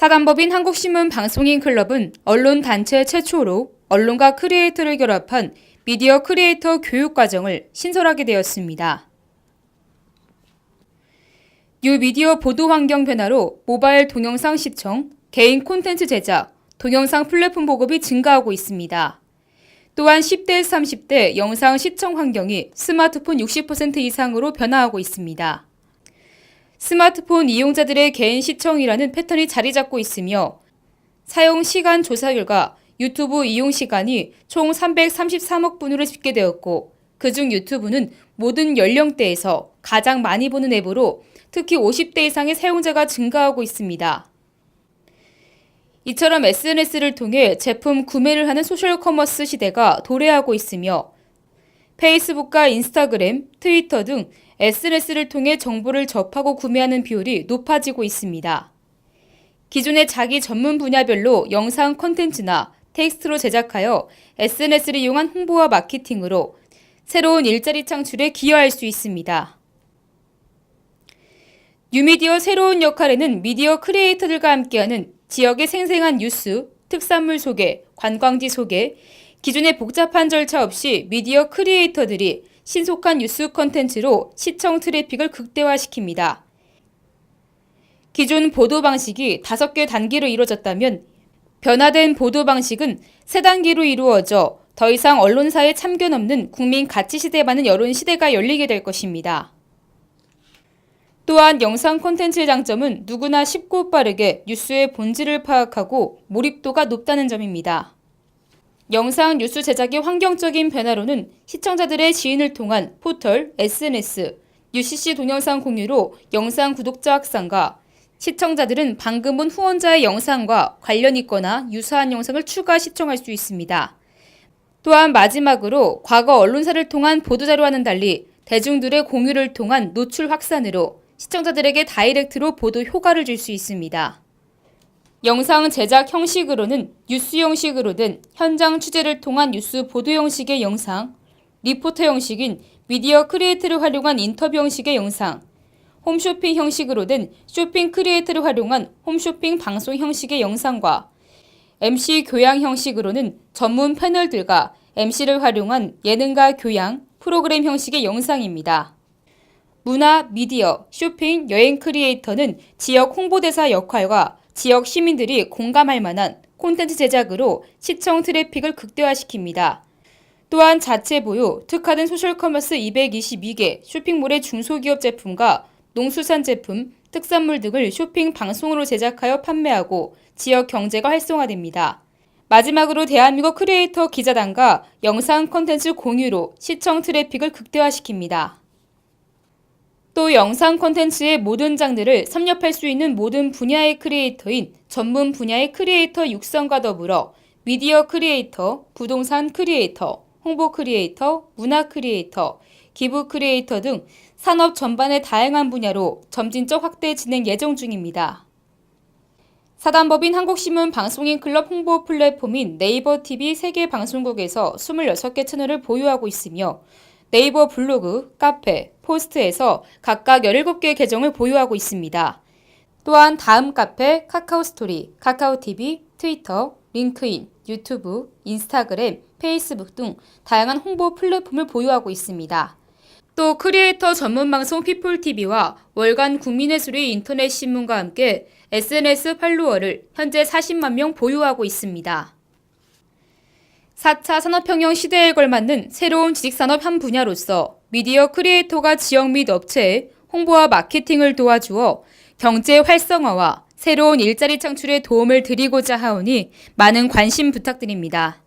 사단법인 한국신문 방송인 클럽은 언론 단체 최초로 언론과 크리에이터를 결합한 미디어 크리에이터 교육 과정을 신설하게 되었습니다. 뉴 미디어 보도 환경 변화로 모바일 동영상 시청, 개인 콘텐츠 제작, 동영상 플랫폼 보급이 증가하고 있습니다. 또한 10대, 30대 영상 시청 환경이 스마트폰 60% 이상으로 변화하고 있습니다. 스마트폰 이용자들의 개인 시청이라는 패턴이 자리 잡고 있으며 사용 시간 조사 결과 유튜브 이용 시간이 총 333억 분으로 집계되었고 그중 유튜브는 모든 연령대에서 가장 많이 보는 앱으로 특히 50대 이상의 사용자가 증가하고 있습니다. 이처럼 SNS를 통해 제품 구매를 하는 소셜 커머스 시대가 도래하고 있으며 페이스북과 인스타그램, 트위터 등 SNS를 통해 정보를 접하고 구매하는 비율이 높아지고 있습니다. 기존의 자기 전문 분야별로 영상 콘텐츠나 텍스트로 제작하여 SNS를 이용한 홍보와 마케팅으로 새로운 일자리 창출에 기여할 수 있습니다. 뉴미디어 새로운 역할에는 미디어 크리에이터들과 함께하는 지역의 생생한 뉴스, 특산물 소개, 관광지 소개, 기존의 복잡한 절차 없이 미디어 크리에이터들이 신속한 뉴스 콘텐츠로 시청 트래픽을 극대화시킵니다. 기존 보도 방식이 5개 단계로 이루어졌다면 변화된 보도 방식은 세 단계로 이루어져 더 이상 언론사에 참견 없는 국민 가치 시대만은 여론 시대가 열리게 될 것입니다. 또한 영상 콘텐츠의 장점은 누구나 쉽고 빠르게 뉴스의 본질을 파악하고 몰입도가 높다는 점입니다. 영상 뉴스 제작의 환경적인 변화로는 시청자들의 지인을 통한 포털, SNS, UCC 동영상 공유로 영상 구독자 확산과 시청자들은 방금 본 후원자의 영상과 관련 있거나 유사한 영상을 추가 시청할 수 있습니다. 또한 마지막으로 과거 언론사를 통한 보도자료와는 달리 대중들의 공유를 통한 노출 확산으로 시청자들에게 다이렉트로 보도 효과를 줄 수 있습니다. 영상 제작 형식으로는 뉴스 형식으로든 현장 취재를 통한 뉴스 보도 형식의 영상, 리포터 형식인 미디어 크리에이터를 활용한 인터뷰 형식의 영상, 홈쇼핑 형식으로든 쇼핑 크리에이터를 활용한 홈쇼핑 방송 형식의 영상과 MC 교양 형식으로는 전문 패널들과 MC를 활용한 예능과 교양, 프로그램 형식의 영상입니다. 문화, 미디어, 쇼핑, 여행 크리에이터는 지역 홍보대사 역할과 지역 시민들이 공감할 만한 콘텐츠 제작으로 시청 트래픽을 극대화시킵니다. 또한 자체 보유, 특화된 소셜 커머스 222개, 쇼핑몰의 중소기업 제품과 농수산 제품, 특산물 등을 쇼핑 방송으로 제작하여 판매하고 지역 경제가 활성화됩니다. 마지막으로 대한민국 크리에이터 기자단과 영상 콘텐츠 공유로 시청 트래픽을 극대화시킵니다. 또 영상 콘텐츠의 모든 장르를 섭렵할 수 있는 모든 분야의 크리에이터인 전문 분야의 크리에이터 육성과 더불어 미디어 크리에이터, 부동산 크리에이터, 홍보 크리에이터, 문화 크리에이터, 기부 크리에이터 등 산업 전반의 다양한 분야로 점진적 확대 진행 예정 중입니다. 사단법인 한국신문 방송인 클럽 홍보 플랫폼인 네이버 TV 세계 방송국에서 26개 채널을 보유하고 있으며 네이버 블로그, 카페, 포스트에서 각각 17개 계정을 보유하고 있습니다. 또한 다음 카페, 카카오 스토리, 카카오 TV, 트위터, 링크인, 유튜브, 인스타그램, 페이스북 등 다양한 홍보 플랫폼을 보유하고 있습니다. 또 크리에이터 전문 방송 피플TV와 월간 국민의 소리 인터넷 신문과 함께 SNS 팔로워를 현재 40만 명 보유하고 있습니다. 4차 산업혁명 시대에 걸맞는 새로운 지식산업 한 분야로서 미디어 크리에이터가 지역 및 업체에 홍보와 마케팅을 도와주어 경제 활성화와 새로운 일자리 창출에 도움을 드리고자 하오니 많은 관심 부탁드립니다.